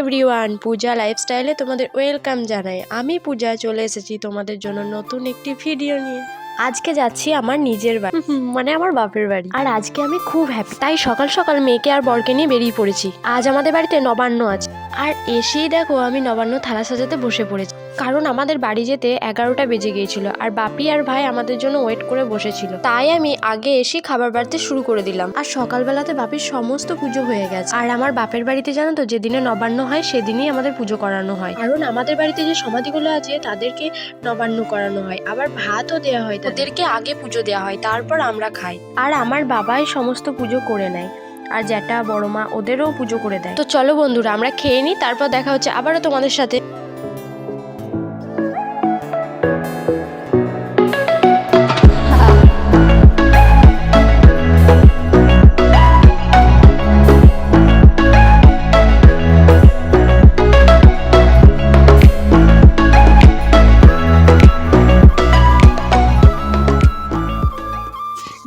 Everyone পূজা লাইফস্টাইলে তোমাদের welcome জানাই। আমি পূজা চলে এসেছি তোমাদের জন্য নতুন একটি ভিডিও নিয়ে। আজকে যাচ্ছি আমার নিজের বাড়ি। মানে আমার বাপের বাড়ি। আর আজকে আমি খুব হ্যাপি তাই সকাল সকাল মেয়েকে আর বরকে নিয়ে বেরিয়ে পড়েছি। আজ আমাদের বাড়িতে নবান্ন আছে। আর এসেই দেখো আমি নবান্ন থালা সাজাতে বসে পড়েছি। কারণ আমাদের বাড়ি যেতে এগারোটা বেজে গিয়েছিল আর বাপি আর ভাই আমাদের জন্য ওয়েট করে বসেছিল। তাই আমি আগে এসে খাবার বাড়তে শুরু করে দিলাম। আর সকালবেলাতে বাপির সমস্ত পুজো হয়ে গেছে। আর আমার বাপের বাড়িতে জানো তো, যেদিনে নবান্ন হয়, সেদিনই আমাদের পুজো করানো হয়। কারণ আমাদের বাড়িতে যে সমাধিগুলো আছে, তাদেরকে নবান্ন করানো হয়। আবার ভাতও দেওয়া হয় তাদেরকে আগে পুজো দেওয়া হয়, তারপর আমরা খাই। আর আমার বাবাই সমস্ত পুজো করে নেয়। আর জ্যাঠা বড় মা ওদেরও পুজো করে দেয়। তো চলো বন্ধুরা আমরা খেয়ে নিই তারপর দেখা হচ্ছে আবারও তোমাদের সাথে।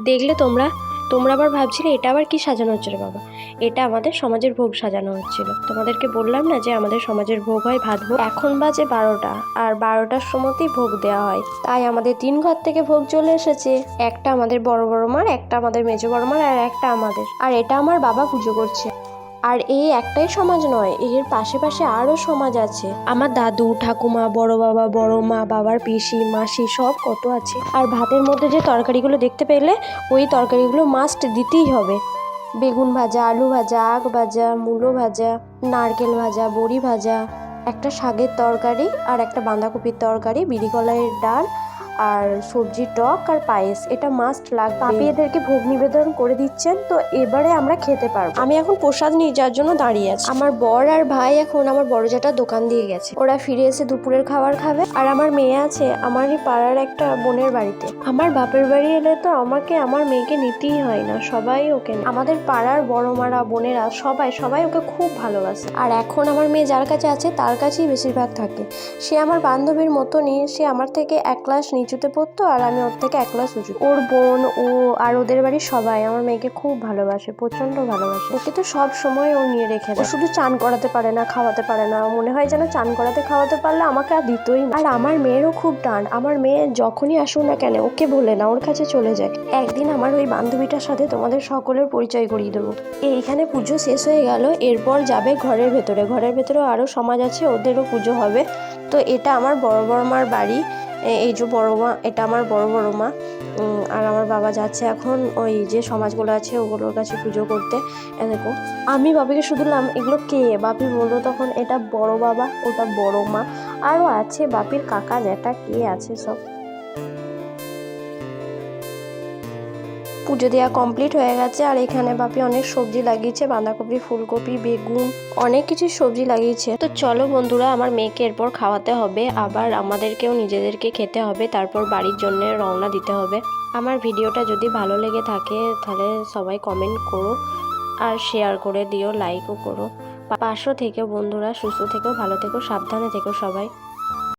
দেখলে তোমরা? তোমরা আবার ভাবছিলে এটা আবার কি সাজানো হচ্ছিল, বাবা? এটা আমাদের সমাজের ভোগ সাজানো হচ্ছিল। তোমাদেরকে বললাম না যে আমাদের সমাজের ভোগ হয় ভাত ভোগ? এখন বাজে বারোটা, আর বারোটার সময়তেই ভোগ দেওয়া হয়। তাই আমাদের তিন ঘর থেকে ভোগ চলে এসেছে। একটা আমাদের বড় বড় মার, একটা আমাদের মেজো বড় মার, আর একটা আমাদের। আর এটা আমার বাবা পুজো করছে। আর এই একটাই সমাজ নয়, এর পাশে পাশে আরও সমাজ আছে। আমার দাদু, ঠাকুমা, বড় বাবা, বড় মা, বাবার পিসি, মাসি, সব কত আছে। আর ভাতের মধ্যে যে তরকারিগুলো দেখতে পেলে, ওই তরকারিগুলো মাস্ট দিতেই হবে। বেগুন ভাজা, আলু ভাজা আগ ভাজা, মূলো ভাজা, নারকেল ভাজা, বড়ি ভাজা, একটা শাকের তরকারি আর একটা বাঁধাকপির তরকারি, বিড়ি কলাইয়ের ডাল আর সবজি টক আর পায়েস এটা মাস্ট লাগবে। পাপি এদেরকে ভোগ নিবেদন করে দিচ্ছেন তো এবারে আমরা খেতে পারব। আমি এখন প্রসাদ নিয়ে যাওয়ার জন্য দাঁড়িয়ে আছি। আমার বর আর ভাই এখন আমার বড় জ্যাঠার দোকান দিয়ে গেছে। ওরা ফিরে এসে দুপুরের খাবার খাবে। আর আমার মেয়ে আছে আমারই পাড়ার একটা বোনের বাড়িতে। আমার বাপের বাড়ি এলে তো আমাকে আমার মেয়েকে নিতেই হয় না সবাই ওকে আমাদের পাড়ার বড় মারা বোনেরা সবাই সবাই ওকে খুব ভালোবাসে। আর এখন আমার মেয়ে যার কাছে আছে তার কাছেই বেশিরভাগ থাকে। সে আমার বান্ধবীর মতনই সে আমার থেকে এক ক্লাস নিচুতে পড়তো আর আমি ওর থেকে এক ক্লাস উঁচু। ওর বোন, ও আর ওদের বাড়ির সবাই আমার মেয়েকে খুব ভালোবাসে প্রচণ্ড ভালোবাসে। ওকে তো সব সময় ও নিয়ে রেখে দেয়। শুধু চান করাতে পারে না, খাওয়াতে পারে না। মনে হয় যেন চান করাতে খাওয়াতে পারলে আমাকে আর দিতই। আর আমার মেয়েরও খুব টান। আমার মেয়ে যখনই আসুক না কেন, ওকে বলে না, ওর কাছে চলে যায় একদিন আমার ওই বান্ধবীটার সাথে তোমাদের সকলের পরিচয় করিয়ে দেবো। এইখানে পুজো শেষ হয়ে গেল, এরপর যাবে ঘরের ভেতরে। ঘরের ভেতরেও আরও সমাজ আছে, ওদেরও পুজো হবে। তো এটা আমার বড় বড় মার বাড়ি। এই যে বড় মা, এটা আমার বড় বড় মা। আর আমার বাবা যাচ্ছে এখন ওই যে সমাজগুলো আছে, ওগুলোর কাছে পুজো করতে। দেখো, আমি বাবাকে শুধুলাম এগুলো কে? বাপি বলল তখন, এটা বড় বাবা, ওটা বড় মা। আরও আছে বাপির কাকা জ্যাঠা, কে আছে সব? পুজো দেওয়া কমপ্লিট হয়ে গেছে, আর এখানে বাপি অনেক সবজি লাগিয়েছে, বাঁধাকপি, ফুলকপি, বেগুন, অনেক কিছু সবজি লাগিয়েছে। তো চলো বন্ধুরা, আমার মেয়েকে এরপর খাওয়াতে হবে, আবার আমাদেরকেও নিজেদেরকে খেতে হবে, তারপর বাড়ির জন্য রওনা দিতে হবে। আমার ভিডিওটা যদি ভালো লেগে থাকে, তাহলে সবাই কমেন্ট করো, আর শেয়ার করে দিও লাইকও করো। পাশও থেকে বন্ধুরা, সুস্থ থেকেও, ভালো থেকো সাবধানে থেকো সবাই।